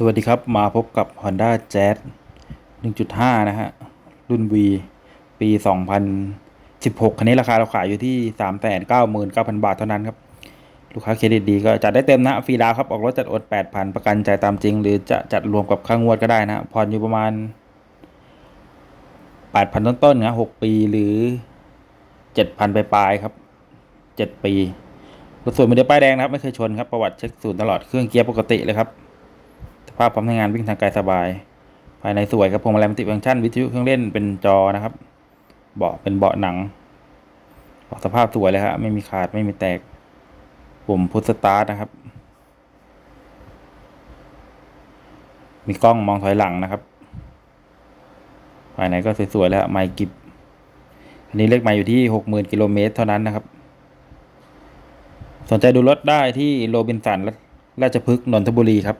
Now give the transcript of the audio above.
สวัสดีครับ มาพบกับ Honda Jazz 1.5 นะฮะ รุ่น V ปี 2016 คันนี้ราคาเราขายอยู่ที่ 399,000 บาทเท่านั้นครับ ลูกค้าเครดิตดีก็จัดได้เต็มนะ ฟรีดาวครับ ออกรถจัดอน8,000 ประกันจ่ายตามจริง หรือจะจัดรวมกับค่างวดก็ได้นะ ผ่อนอยู่ประมาณ 8,000 ต้นๆนะ6ปีหรือ 7,000 ปลายๆครับ 7 ปีรถสวยมือเดียป้ายแดงนะครับ ไม่เคยชนครับ ประวัติเช็คศูนย์ตลอด เครื่องเกียร์ปกติเลยครับ ภาพพร้อมใช้งานวิ่งทางไกลสบาย ภายในสวยครับพวงมาลัยมัลติฟังก์ชันวิทยุเครื่องเล่นเป็นจอนะครับ เบาะเป็นเบาะหนังสภาพสวยเลยครับไม่มีขาดไม่มีแตก ปุ่มพุทสตาร์ทนะครับ มีกล้องมองถอยหลังนะครับ ภายในก็สวยๆแล้วไมค์กิบอันนี้เลขไมค์อยู่ที่หกหมื่นกิโลเมตรเท่านั้นนะครับ สนใจดูรถได้ที่โรบินสันราชพฤกษ์นนทบุรีครับ